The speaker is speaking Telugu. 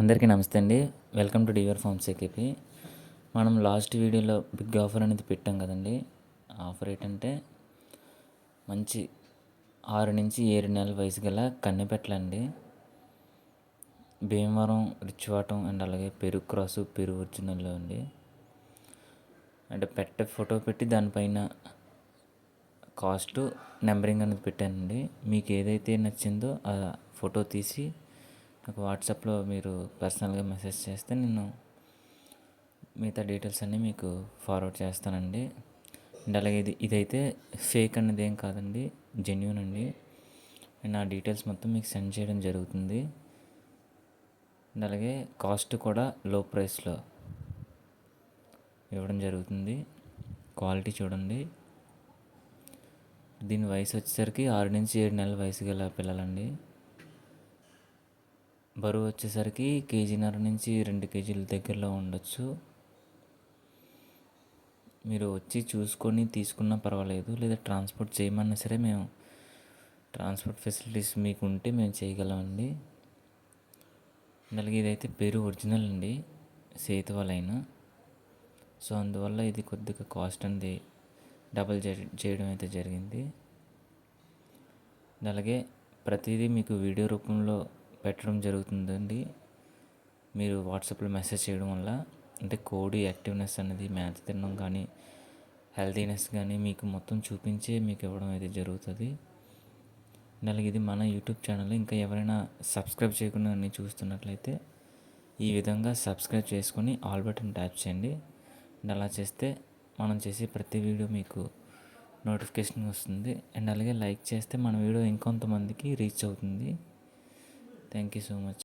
అందరికీ నమస్తే అండి. వెల్కమ్ టు డివర్ ఫార్మ్స్ ఏకేపీ మనం లాస్ట్ వీడియోలో బిగ్ ఆఫర్ అనేది పెట్టాం కదండి. ఆఫర్ ఏంటంటే మంచి ఆరు నుంచి ఏడు నెలల వయసు గల కన్నెపెట్టలండి భీమవరం రిచ్వాటం అండ్ అలాగే పెరుగు క్రాసు పెరుగు ఒరిజినల్లో అండి. అంటే పెట్ట ఫోటో పెట్టి దానిపైన కాస్ట్ నెంబరింగ్ అనేది పెట్టానండి. మీకు ఏదైతే నచ్చిందో ఆ ఫోటో తీసి నాకు వాట్సాప్లో మీరు పర్సనల్గా మెసేజ్ చేస్తే నేను మిగతా డీటెయిల్స్ అన్నీ మీకు ఫార్వర్డ్ చేస్తానండి. అండ్ అలాగే ఇది ఇదైతే ఫేక్ అనేది ఏం కాదండి జెన్యున్ అండి. అండ్ నా డీటెయిల్స్ మొత్తం మీకు సెండ్ చేయడం జరుగుతుంది. అండ్ అలాగే కాస్ట్ కూడా లో ప్రైస్లో ఇవ్వడం జరుగుతుంది. క్వాలిటీ చూడండి. దీని వయసు వచ్చేసరికి ఆరు నుంచి ఏడు నెలల వయసు గల పిల్లలండి. బరువు వచ్చేసరికి కేజీన్నర నుంచి రెండు కేజీల దగ్గరలో ఉండొచ్చు. మీరు వచ్చి చూసుకొని తీసుకున్నా పర్వాలేదు లేదా ట్రాన్స్పోర్ట్ చేయమన్నా సరే మేము ట్రాన్స్పోర్ట్ ఫెసిలిటీస్ మీకు ఉంటే మేము చేయగలమండి. అలాగే ఇదైతే పేరు ఒరిజినల్ అండి సేతువాలైన. సో అందువల్ల ఇది కొద్దిగా కాస్ట్ అనేది డబల్ చేయడం అయితే జరిగింది. అలాగే ప్రతిదీ మీకు వీడియో రూపంలో పెట్టడం జరుగుతుందండి. మీరు వాట్సాప్లో మెసేజ్ చేయడం వల్ల అంటే కోడి యాక్టివ్నెస్ అనేది మ్యాచ్ తినడం కానీ హెల్తీనెస్ కానీ మీకు మొత్తం చూపించే మీకు ఇవ్వడం అయితే జరుగుతుంది. అలాగే ఇది మన యూట్యూబ్ ఛానల్. ఇంకా ఎవరైనా సబ్స్క్రైబ్ చేయకుండా అన్ని చూస్తున్నట్లయితే ఈ విధంగా సబ్స్క్రైబ్ చేసుకొని ఆల్ బటన్ ట్యాప్ చేయండి. అండ్ అలా చేస్తే మనం చేసే ప్రతి వీడియో మీకు నోటిఫికేషన్ వస్తుంది. అండ్ అలాగే లైక్ చేస్తే మన వీడియో ఇంకొంతమందికి రీచ్ అవుతుంది. Thank you so much.